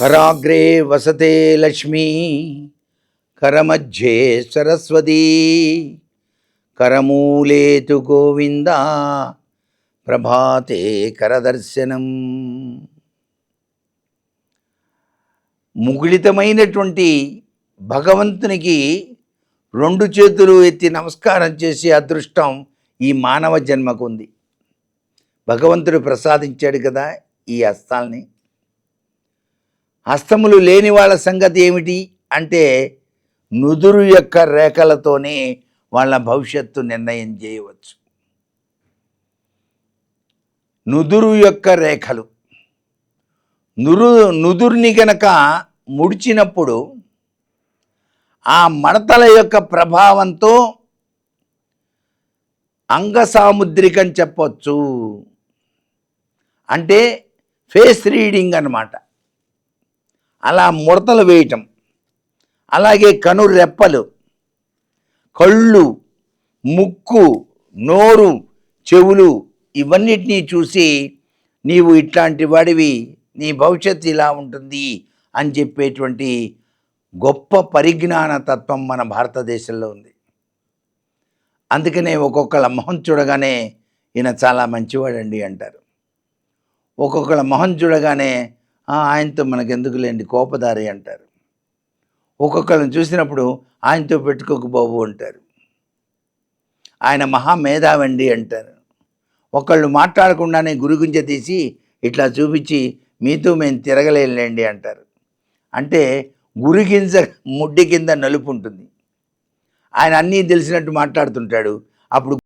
కరాగ్రే వసతే లక్ష్మీ కరమధ్యే సరస్వతీ. కరమూలే తు గోవింద ప్రభాతే కరదర్శనం. ముగుళితమైనటువంటి భగవంతునికి రెండు చేతులు ఎత్తి నమస్కారం చేసే అదృష్టం ఈ మానవ జన్మకు ఉంది భగవంతుడు ప్రసాదించాడు కదా ఈ హస్తాల్ని హస్తములు లేని వాళ్ళ సంగతి ఏమిటి అంటే నుదురు యొక్క రేఖలతోనే వాళ్ళ భవిష్యత్తు నిర్ణయం చేయవచ్చు. నుదురు యొక్క రేఖలు. నురు నుదురుని గనక ముడిచినప్పుడు ఆ మడతల యొక్క ప్రభావంతో అంగసాముద్రికం చెప్పొచ్చు. అంటే ఫేస్ రీడింగ్ అన్నమాట. అలా ముడతలు వేయటం. అలాగే కను రెప్పలు కళ్ళు ముక్కు నోరు చెవులు ఇవన్నిటినీ చూసి నీవు ఇట్లాంటి వాడివి నీ భవిష్యత్తు ఇలా ఉంటుంది అని చెప్పేటువంటి గొప్ప పరిజ్ఞాన తత్వం మన భారతదేశంలో ఉంది. అందుకనే ఒక్కొక్కళ్ళ మొహం చూడగానే ఈయన చాలా మంచివాడండి అంటారు. ఒక్కొక్కళ్ళ మొహం చూడగానే ఆయనతో మనకెందుకు లేండి కోపదారి అంటారు. ఒక్కొక్కరిని చూసినప్పుడు ఆయనతో పెట్టుకోకు బాబు అంటారు. ఆయన మహామేధావండి అంటారు. ఒకళ్ళు మాట్లాడకుండానే గురుగుంజ తీసి ఇట్లా చూపించి మీతో మేము తిరగలేండి అంటారు. అంటే గురిగింజ ముడ్డి కింద నలుపు ఉంటుంది. ఆయన అన్నీ తెలిసినట్టు మాట్లాడుతుంటాడు. అప్పుడు